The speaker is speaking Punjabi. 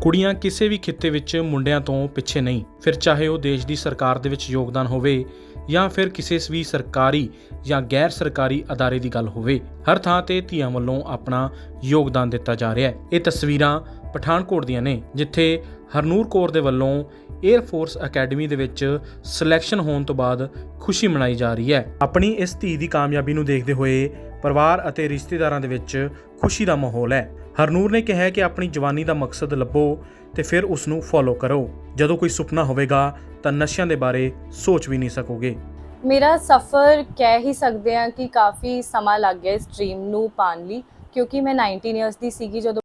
ਕੁੜੀਆਂ ਕਿਸੇ ਵੀ ਖਿੱਤੇ ਵਿੱਚ ਮੁੰਡਿਆਂ ਤੋਂ ਪਿੱਛੇ ਨਹੀਂ। ਫਿਰ ਚਾਹੇ ਉਹ ਦੇਸ਼ ਦੀ ਸਰਕਾਰ ਦੇ ਵਿੱਚ ਯੋਗਦਾਨ ਹੋਵੇ ਜਾਂ ਫਿਰ ਕਿਸੇ ਵੀ ਸਰਕਾਰੀ ਜਾਂ ਗੈਰ ਸਰਕਾਰੀ ਅਦਾਰੇ ਦੀ ਗੱਲ ਹੋਵੇ ਹਰ ਥਾਂ ਤੇ ਧੀਆਂ ਵੱਲੋਂ ਆਪਣਾ ਯੋਗਦਾਨ ਦਿੱਤਾ ਜਾ ਰਿਹਾ ਹੈ। ਇਹ ਤਸਵੀਰਾਂ ਪਠਾਨਕੋਟ ਦੀਆਂ ਨੇ, ਜਿੱਥੇ ਹਰਨੂਰ ਕੌਰ ਦੇ ਵੱਲੋਂ 에ਅਰ ਫੋਰਸ ਅਕੈਡਮੀ ਦੇ ਵਿੱਚ ਸਿਲੈਕਸ਼ਨ ਹੋਣ ਤੋਂ ਬਾਅਦ ਖੁਸ਼ੀ ਮਨਾਈ ਜਾ ਰਹੀ ਹੈ। ਆਪਣੀ ਇਸ ਧੀ ਦੀ ਕਾਮਯਾਬੀ ਨੂੰ ਦੇਖਦੇ ਹੋਏ ਪਰਿਵਾਰ ਅਤੇ ਰਿਸ਼ਤੇਦਾਰਾਂ ਦੇ ਵਿੱਚ ਖੁਸ਼ੀ ਦਾ ਮਾਹੌਲ ਹੈ। ਹਰਨੂਰ ਨੇ ਕਿਹਾ ਕਿ ਆਪਣੀ ਜਵਾਨੀ ਦਾ ਮਕਸਦ ਲੱਭੋ ਤੇ ਫਿਰ ਉਸ ਨੂੰ ਫੋਲੋ ਕਰੋ। ਜਦੋਂ ਕੋਈ ਸੁਪਨਾ ਹੋਵੇਗਾ ਤਾਂ ਨਸ਼ਿਆਂ ਦੇ ਬਾਰੇ ਸੋਚ ਵੀ ਨਹੀਂ ਸਕੋਗੇ। ਮੇਰਾ ਸਫ਼ਰ ਕਹਿ ਹੀ ਸਕਦੇ ਹਾਂ ਕਿ ਕਾਫੀ ਸਮਾਂ ਲੱਗ ਗਿਆ ਇਸ ਡ੍ਰੀਮ ਨੂੰ ਪਾਉਣ ਲਈ, ਕਿਉਂਕਿ ਮੈਂ 19 ਇਅਰਸ ਦੀ ਸੀਗੀ ਜਦੋਂ